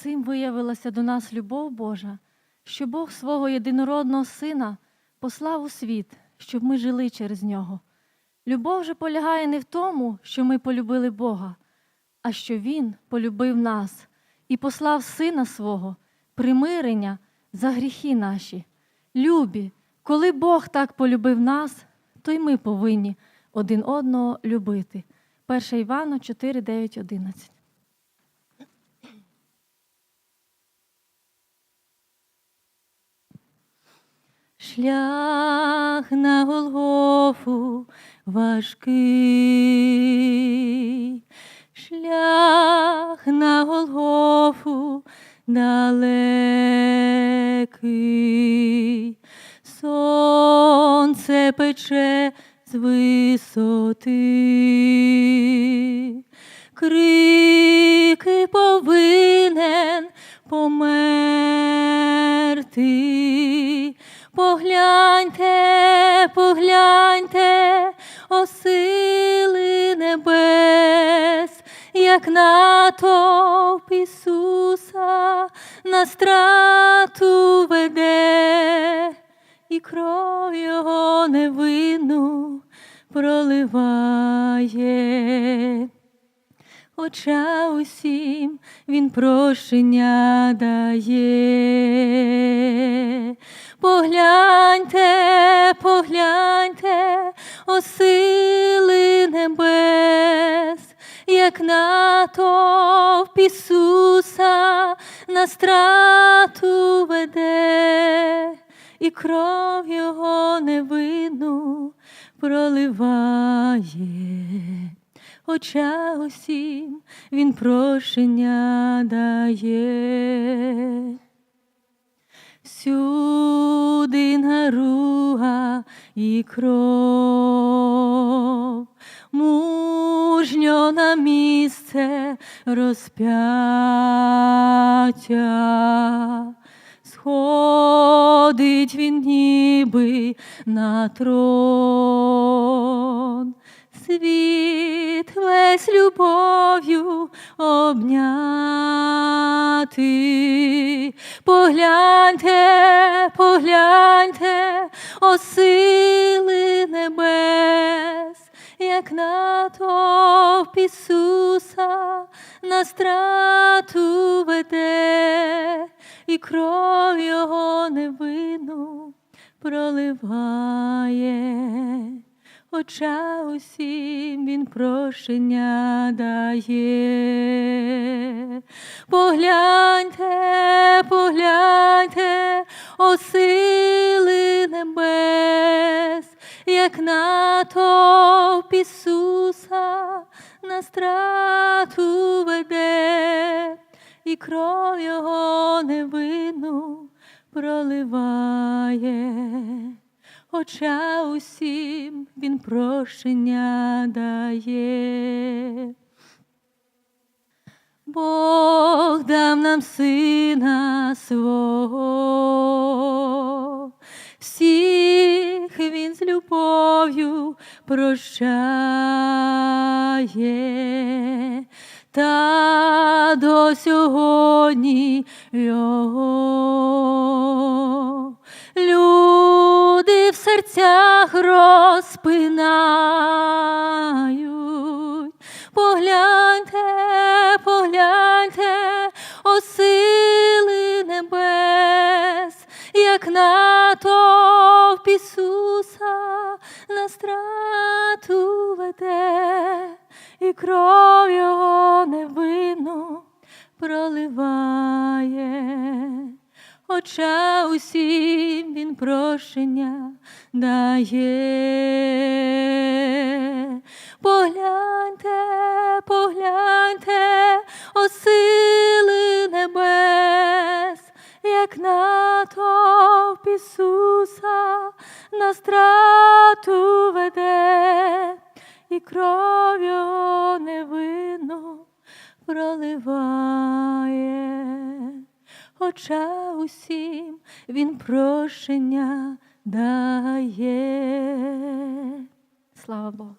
Цим виявилася до нас любов Божа, що Бог свого єдинородного Сина послав у світ, щоб ми жили через нього. Любов же полягає не в тому, що ми полюбили Бога, а що Він полюбив нас і послав Сина свого, примирення за гріхи наші. Любі, коли Бог так полюбив нас, то й ми повинні один одного любити. 1 Івана 4, 9, 11. Шлях на Голгофу важкий, шлях на Голгофу далекий, сонце пече з висоти, як натовп Ісуса на страту веде, і кров Його невинну проливає. Оча усім він прощення дає. Погляньте, погляньте, як натовп Ісуса на страту веде, і кров Його невинну проливає оча усім він прощення дає. Всюди наруга і кров, мужньо на місце розп'яття. Сходить він ніби на трон, світ весь любов'ю обняти. Погляньте, погляньте, о як натовп Ісуса на страту веде, і кров Його невинну проливає оча усім він прощення дає. Погляньте, погляньте, о сили небес, як натовп Ісуса на страту веде, і кров Його невинну проливає оча усім він прощення дає. Бог дав нам сина прощає, та до сьогодні його люди в серцях розпинають. Погляньте, погляньте, о сили небес, як натовп страту веде, і кров Його невинну проливає оча усім він прощення дає. Погляньте, погляньте, о сили небес, як натовп Ісуса на страту і кров Його проливає Хоча усім він прощення дає. Слава Богу.